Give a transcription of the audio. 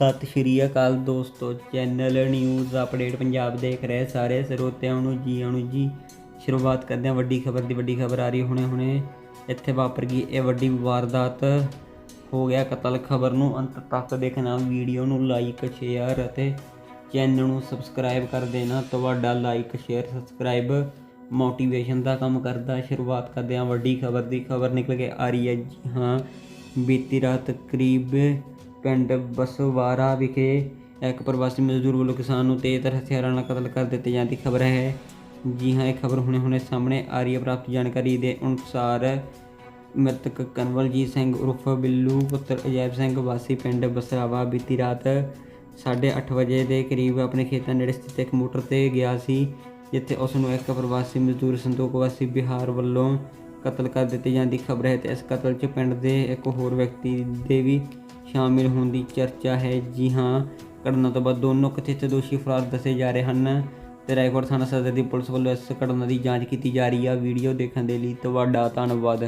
ਸਤਿ ਸ਼੍ਰੀ ਅਕਾਲ ਦੋਸਤੋ, channel news update Punjab ਦੇਖ ਰਹੇ ਸਾਰੇ ਸਰੋਤਿਆਂ ਨੂੰ ਜੀ ਆਣੂ ਜੀ। ਸ਼ੁਰੂਆਤ ਕਰਦੇ ਹਾਂ, ਵੱਡੀ ਖਬਰ ਦੀ, ਵੱਡੀ ਖਬਰ ਆ ਰਹੀ ਹੁਣੇ ਹੁਣੇ। ਇੱਥੇ ਵਾਪਰ ਗਈ ਇਹ ਵੱਡੀ ਵਾਰਦਾਤ। ਹੋ ਗਿਆ ਕਤਲ ਖਬਰ ਨੂੰ, ਅੰਤ ਤੱਕ ਦੇਖਣਾ ਵੀਡੀਓ ਨੂੰ ਲਾਈਕ ਸ਼ੇਅਰ ਅਤੇ ਚੈਨਲ ਨੂੰ ਸਬਸਕ੍ਰਾਈਬ ਕਰ ਦੇਣਾ। ਤੁਹਾਡਾ ਲਾਈਕ ਸ਼ੇਅਰ ਸਬਸਕ੍ਰਾਈਬ ਮੋਟੀਵੇਸ਼ਨ ਦਾ ਕੰਮ ਕਰਦਾ। ਸ਼ੁਰੂਆਤ ਕਰਦੇ ਹਾਂ, ਵੱਡੀ ਖਬਰ ਦੀ। ਖਬਰ ਨਿਕਲ ਕੇ ਆ ਰਹੀ ਹੈ ਜੀ, ਹਾਂ, ਬੀਤੀ ਰਾਤ ਕਰੀਬ ਪਿੰਡ ਬਸਵਾਰਾ ਵਿਖੇ ਇੱਕ ਪ੍ਰਵਾਸੀ ਮਜ਼ਦੂਰ ਵੱਲੋਂ ਕਿਸਾਨ ਨੂੰ ਤੇਜ਼ਧਾਰ ਹਥਿਆਰਾਂ ਨਾਲ ਕਤਲ ਕਰ ਦਿੱਤੇ ਜਾਣ ਦੀ ਖਬਰ ਹੈ। ਜੀ ਹਾਂ, ਇਹ ਖਬਰ ਹੁਣੇ ਹੁਣੇ ਸਾਹਮਣੇ ਆ ਰਹੀ ਹੈ। ਪ੍ਰਾਪਤ ਜਾਣਕਾਰੀ ਦੇ ਅਨੁਸਾਰ ਮ੍ਰਿਤਕ ਕਨਵਲਜੀਤ ਸਿੰਘ ਉਰਫ ਬਿੱਲੂ ਪੁੱਤਰ ਅਜੈਬ ਸਿੰਘ ਵਾਸੀ ਪਿੰਡ ਬਸਰਾਵਾ ਬੀਤੀ ਰਾਤ 8:30 ਵਜੇ ਦੇ ਕਰੀਬ ਆਪਣੇ ਖੇਤਾਂ ਨੇੜੇ ਸਥਿਤ ਇੱਕ ਮੋਟਰ ਤੇ ਗਿਆ ਸੀ, ਜਿੱਥੇ ਉਸ ਨੂੰ ਇੱਕ ਪ੍ਰਵਾਸੀ ਮਜ਼ਦੂਰ ਸੰਤੋਖ ਵਾਸੀ ਬਿਹਾਰ ਵੱਲੋਂ ਕਤਲ ਕਰ ਦਿੱਤੇ ਜਾਣ ਦੀ ਖਬਰ ਹੈ ਤੇ ਇਸ ਕਤਲ 'ਚ ਪਿੰਡ ਦੇ ਇੱਕ ਹੋਰ ਵਿਅਕਤੀ ਦੇ ਵੀ ਸ਼ਾਮਿਲ ਹੋਣ ਦੀ ਚਰਚਾ ਹੈ। ਜੀ ਹਾਂ, ਘਟਨਾ ਤੋਂ ਬਾਅਦ ਦੋਨੋਂ ਕਥਿਤ ਦੋਸ਼ੀ ਫਰਾਰ ਦੱਸੇ ਜਾ ਰਹੇ ਹਨ। ਤੇ ਰਾਏਕੋਟ ਥਾਣਾ ਸਦਰ ਦੀ ਪੁਲਿਸ ਵੱਲੋਂ ਇਸ ਘਟਨਾ ਦੀ ਜਾਂਚ ਕੀਤੀ ਜਾ ਰਹੀ ਹੈ ਵੀਡੀਓ ਦੇਖਣ ਦੇ ਲਈ ਤੁਹਾਡਾ ਧੰਨਵਾਦ।